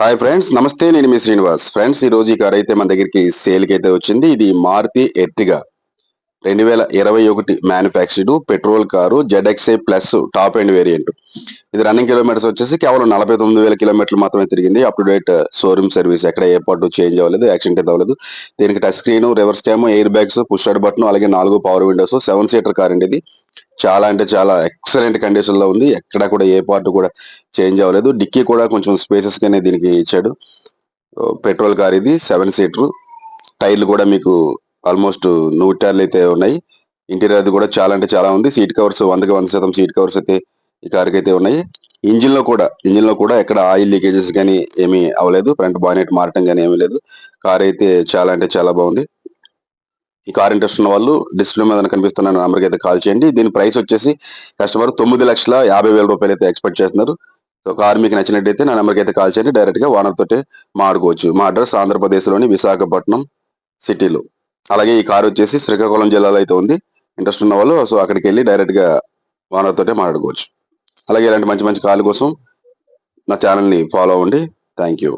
Hi friends నమస్తే నేను మీ Srinivas. Friends ఈ రోజు ఈ కార్ అయితే మన దగ్గరికి సేల్కి అయితే వచ్చింది. ఇది మారుతి ఎర్టిగా రెండు వేల ఇరవై ఒకటి manufactured petrol car Z X A plus top end variant ఇది రన్నింగ్ కిలోమీటర్స్ వచ్చేసి కేవలం నలభై తొమ్మిది వేల కిలోమీటర్లు మాత్రమే తిరిగింది. Up to date showroom service ఎక్కడ ఏ చేంజ్ అవ్వలేదు యాక్సిడెంట్ అయితే అవ్వలేదు. దీనికి touch screen reverse cam air bags push button అలాగే నాలుగు power windows seven seater car అండి ఇది. చాలా అంటే చాలా ఎక్సలెంట్ కండిషన్లో ఉంది. ఎక్కడ కూడా ఏ పార్ట్ కూడా చేంజ్ అవ్వలేదు. డిక్కీ కూడా కొంచెం స్పేసెస్ గానే దీనికి ఇచ్చాడు. పెట్రోల్ కార్ ఇది సెవెన్ సీటర్ టైర్లు కూడా మీకు ఆల్మోస్ట్ నూట టైర్లు అయితే ఉన్నాయి. ఇంటీరియర్ అది కూడా చాలా అంటే చాలా ఉంది. సీట్ కవర్స్ వందకి వంద శాతం సీట్ కవర్స్ అయితే ఈ కార్కి అయితే ఉన్నాయి. ఇంజిన్లో కూడా ఇంజిన్లో కూడా ఎక్కడ ఆయిల్ లీకేజెస్ కానీ ఏమీ అవ్వలేదు. ఫ్రంట్ బాయినెట్ మారటం కానీ ఏమీ లేదు. కార్ అయితే చాలా అంటే చాలా బాగుంది. ఈ కార్ ఇంట్రెస్ట్ ఉన్న వాళ్ళు డిస్ప్లే మీద కనిపిస్తున్న నెంబర్కి అయితే కాల్ చేయండి. దీని ప్రైస్ వచ్చేసి కస్టమర్ తొమ్మిది లక్షల యాభై వేల రూపాయలు అయితే ఎక్స్పెక్ట్ చేస్తున్నారు. సో కార్ మీకు నచ్చినట్టయితే నా నెంబర్కి అయితే కాల్ చేయండి. డైరెక్ట్గా ఓనర్ తోటే మాట్లాడుకోవచ్చు. మా అడ్రస్ ఆంధ్రప్రదేశ్లోని విశాఖపట్నం సిటీలో. అలాగే ఈ కార్ వచ్చేసి శ్రీకాకుళం జిల్లాలో అయితే ఉంది. ఇంట్రెస్ట్ ఉన్న వాళ్ళు సో అక్కడికి వెళ్ళి డైరెక్ట్గా ఓనర్ తోటే మాట్లాడుకోవచ్చు. అలాగే ఇలాంటి మంచి మంచి కార్ల కోసం నా ఛానల్ని ఫాలో అవ్వండి. Thank you